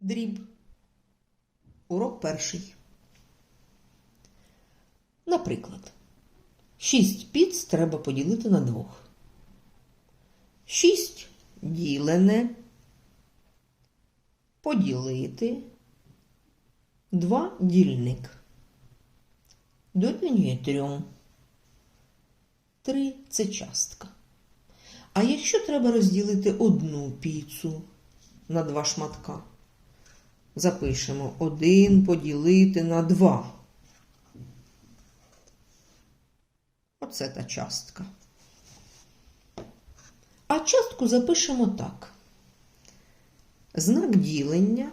Дріб. Урок перший. Наприклад, 6 піц треба поділити на двох. 6 ділене. Поділити. 2 дільник. Дорівнює 3. 3 – це частка. А якщо треба розділити одну піцу на два шматка, запишемо 1 поділити на 2. Оце та частка. А частку запишемо так. Знак ділення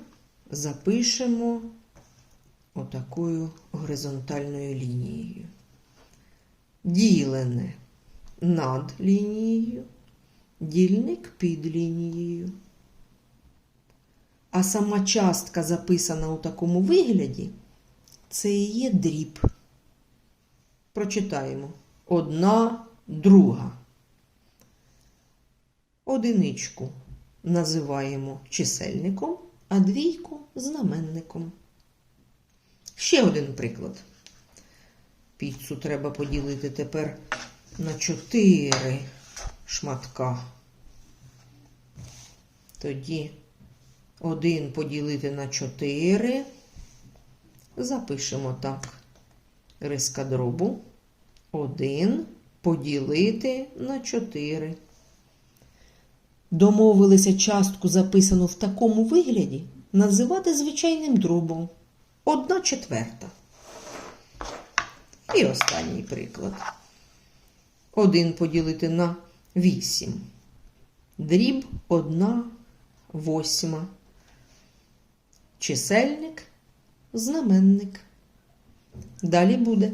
запишемо отакою горизонтальною лінією. Ділене над лінією, дільник під лінією. А сама частка, записана у такому вигляді, це і є дріб. Прочитаємо. Одна, друга. Одиничку називаємо чисельником, а двійку знаменником. Ще один приклад. Піцу треба поділити тепер на чотири шматка. Тоді один поділити на 4. Запишемо так. Риска дробу. 1 поділити на 4. Домовилися частку, записану в такому вигляді, називати звичайним дробом. 1 четверта. І останній приклад. 1 поділити на 8. Дріб 1 восьма. Чисельник, знаменник. Далі буде